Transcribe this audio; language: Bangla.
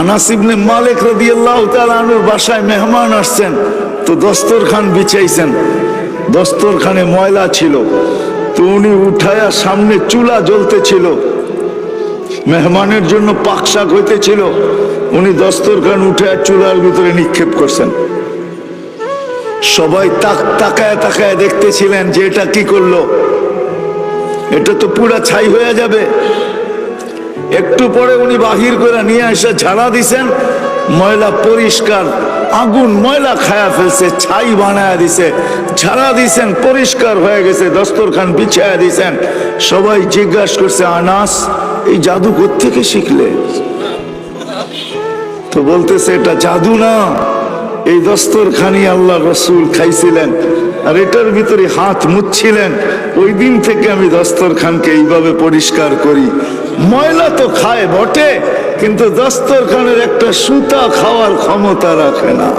আনাসিবনে মালিক রাদিয়াল্লাহু তাআলা আনুর বাসায় মেহমান আসছেন। তো দস্তরখান বিছাইছেন। দস্তরখানে ময়লা ছিল। তো উনি উঠায়া সামনে চুলা জ্বলতেছিল। মেহমানের জন্য পাকশাক হইতেছিল। উনি দস্তরখান উঠে চুলার ভিতরে নিক্ষেপ করছেন। সবাই তাক তাকায় তাকায় দেখতেছিলেন যে এটা কি করল। এটা তো পুরা ছাই হয়ে যাবে। একটু পরে উনি বাহির করে নিয়ে এসে ঝাড়া দিছেন। ময়লা পরিষ্কার, আগুন ময়লা খায়া ফেলছে, ছাই বানায়া দিছে। ঝাড়া দিছেন, পরিষ্কার হয়ে গেছে, দস্তরখান বিছায়া দিছেন। সবাই জিজ্ঞাসা করছে, আনাস, এই জাদু থেকে শিখলে? তো বলতেছে, এটা জাদু না, এই দস্তরখানি আল্লাহ রসুল খাইছিলেন। আর এটার ভিতরে হাত মুচ্ছিলেন ওই দিন থেকে আমি দস্তরখানকে এইভাবে পরিষ্কার করি। ময়লা তো খায় বটে, কিন্তু দস্তরখানের একটা সুতা খাওয়ার ক্ষমতা রাখে না।